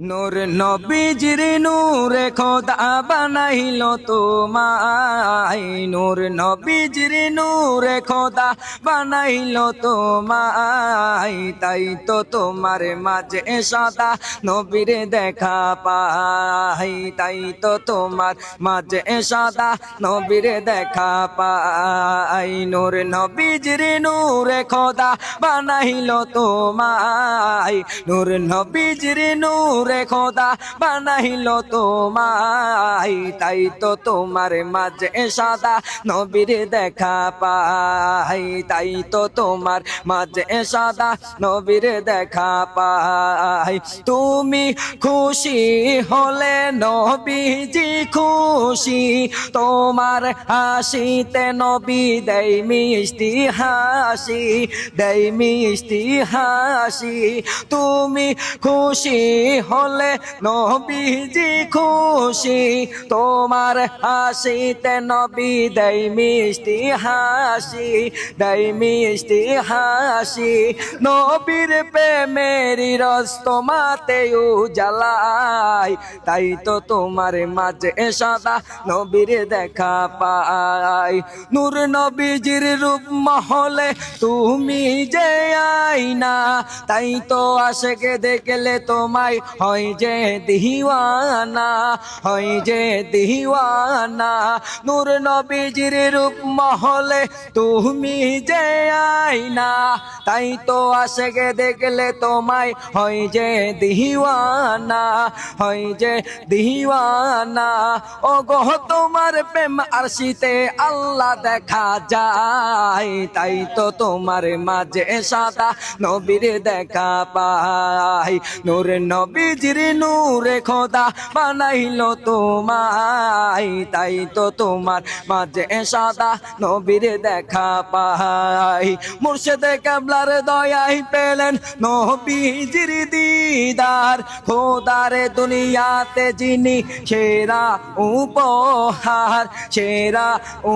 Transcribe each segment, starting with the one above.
নূর নবীজির নূরে খোদা বানাইল তোমায়। নূর নবীজির নূরে খোদা বানাইল তোমায়। তাই তো তোমার মাঝে সাদা নবীর দেখা পাই। তাই তো তোমার মাঝে সাদা নবীর দেখা পাই। নূর নবীজির নূরে খোদা বানাইল তোমায়। নূর নবীজির নূরে খোদা বানাইল তোমায়, তাই তো তোমার মাঝে সাদা নবীর দেখা পাই। তাই তো তোমার মাঝে সাদা নবীর দেখা পাই। তুমি খুশি হলে নবীজি খুশি, তোমার হাসিতে নবী দেই মিষ্টি হাসি, দেই মিষ্টি হাসি। তুমি খুশি হলে নবীজি খুশি, তোমার হাসিতে নবী দেই মিষ্টি হাসি, দেই মিষ্টি হাসি। নবীর প্রেমেরি রস তোমাতে জ্বালাই তাই তো তোমার মাঝে সাদা নবীর দেখা পাই। নূর নবীজির রূপ মহলে তুমি যে আইনা তাই তো আশেকে দেখলে তোমায় হয় যে দিওয়ানা, হয় যে দিওয়ানা। নূর নবীজির রূপ মহলে তুমি যে আইনা তাই তো আশেকে দেখলে তোমায় হয় যে দিওয়ানা, হয় যে দিওয়ানা। ও গো তোমার প্রেম আরশিতে আল্লাহ দেখা যায়, তাই তো তোমার মাঝে সাদা নবীর দেখা পাই। নূর নবীজির নূরে খোদা বানাইল তোমায়, তাই তো তোমার মাঝে সাদা নবীর দেখা পাই। মুর্শিদে কাবলার দয়াই পেলেন নবীজির দিদার, খোদারে দুনিয়াতে যিনি সেরা উপহার সেরা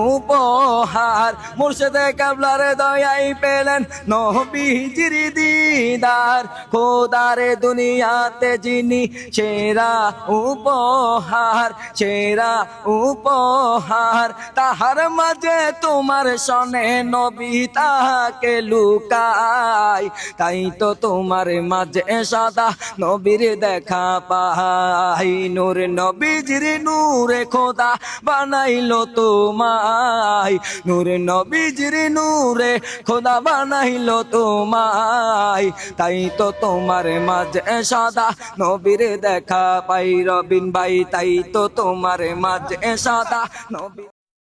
উপহার। মুর্শিদে কাবলার দয়াই পেলেন নবীজির দিদার, খোদারে দুনিয়াতে যিনি সেরা উপহার সেরা উপহার। তাহার মাঝে তোমার সনে নবী তাহাকে লুকাই। তাই তো তোমার মাঝে সাদা নবীর দেখা পাই। নূর নবীজির নূরে খোদা বানাইল তোমায়। নূর নবীজির নূরে খোদা বানাইল তোমায়। তাই তো তোমার মাঝে সাদা নবীর দেখা পাই রবিন ভাই তাই তো তোমার মাঝে সাদা নবী